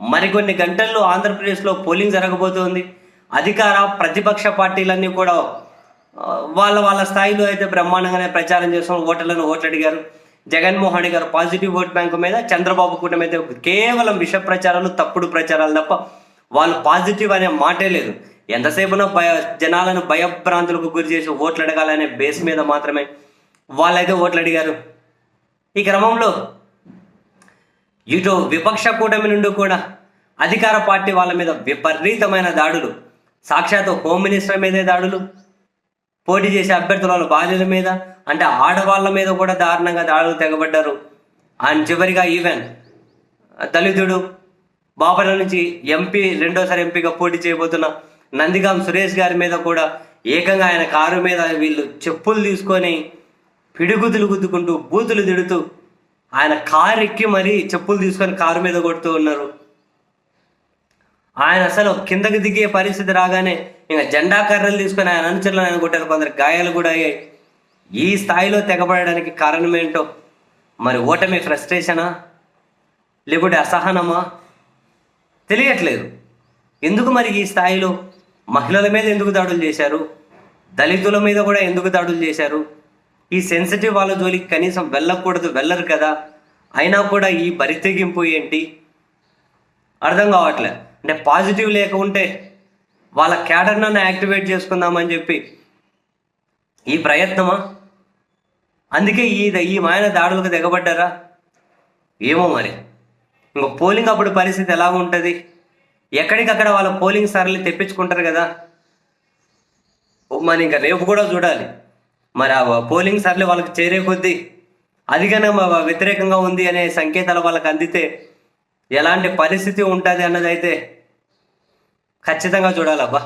మరికొన్ని గంటల్లో ఆంధ్రప్రదేశ్లో పోలింగ్ జరగబోతోంది. అధికార ప్రతిపక్ష పార్టీలన్నీ కూడా వాళ్ళ వాళ్ళ స్థాయిలో అయితే బ్రహ్మాండంగానే ప్రచారం చేస్తున్న ఓటర్లను ఓట్లు అడిగారు జగన్మోహన్ రెడ్డి గారు పాజిటివ్ ఓట్ బ్యాంకు మీద చంద్రబాబు కూటమి అయితే కేవలం విష ప్రచారాలు తప్పుడు ప్రచారాలు తప్ప వాళ్ళు పాజిటివ్ అనే మాటే లేదు. ఎంతసేపున భయ జనాలను భయభ్రాంతులకు గురి చేసి ఓట్లు అడగాలనే బేస్ మీద మాత్రమే వాళ్ళైతే ఓట్లు అడిగారు ఈ క్రమంలో ఇటు విపక్ష కూటమి నుండి కూడా అధికార పార్టీ వాళ్ళ మీద విపరీతమైన దాడులు సాక్షాత్ హోమ్ మినిస్టర్ మీదే దాడులు పోటీ చేసే అభ్యర్థుల బాధ్యుల మీద అంటే ఆడవాళ్ళ మీద కూడా దారుణంగా దాడులు తెగబడ్డారు. అండ్ చివరిగా ఈవెన్ దళితుడు బాపల నుంచి ఎంపీ రెండోసారి ఎంపీగా పోటీ చేయబోతున్న నందిగాం సురేష్ గారి మీద కూడా ఏకంగా ఆయన కారు మీద వీళ్ళు చెప్పులు తీసుకొని పిడుగుతులు గుద్దుకుంటూ బూతులు తిడుతూ ఆయన కారు ఎక్కి మరీ చెప్పులు తీసుకొని కారు మీద కొడుతూ ఉన్నారు. ఆయన అసలు కిందకి దిగే పరిస్థితి రాగానే ఇంకా జెండా కర్రలు తీసుకొని ఆయన అనుచరులు ఆయన కొట్టారు కొందరు గాయాలు కూడా అయ్యాయి. ఈ స్థాయిలో తెగబడడానికి కారణం ఏంటో? మరి ఓటమి ఫ్రస్ట్రేషనా? లేకుంటే అసహనమా? తెలియట్లేదు. ఎందుకు మరి ఈ స్థాయిలో మహిళల మీద ఎందుకు దాడులు చేశారు? దళితుల మీద కూడా ఎందుకు దాడులు చేశారు? ఈ సెన్సిటివ్ వాళ్ళ జోలికి కనీసం వెళ్ళకూడదు వెళ్ళరు కదా. అయినా కూడా ఈ బరితెగింపు ఏంటి? అర్థం కావట్లే. అంటే పాజిటివ్ లేకుంటే వాళ్ళ క్యాడర్నన్ను యాక్టివేట్ చేసుకుందామని చెప్పి ఈ ప్రయత్నమా? అందుకే ఈ ఈ మాయన దాడులకు దిగబడ్డారా ఏమో మరి. ఇంకో పోలింగ్ అప్పుడు పరిస్థితి ఎలా ఉంటుంది? ఎక్కడికక్కడ వాళ్ళ పోలింగ్ సరళి తెప్పించుకుంటారు కదా? మరి ఇంకా రేపు కూడా చూడాలి. మరి ఆ పోలింగ్ సార్లు వాళ్ళకి చేరే కొద్దీ అదిగానే మా వ్యతిరేకంగా ఉంది అనే సంకేతాలు వాళ్ళకి అందితే ఎలాంటి పరిస్థితి ఉంటుంది అన్నది అయితే ఖచ్చితంగా చూడాలబ్బా.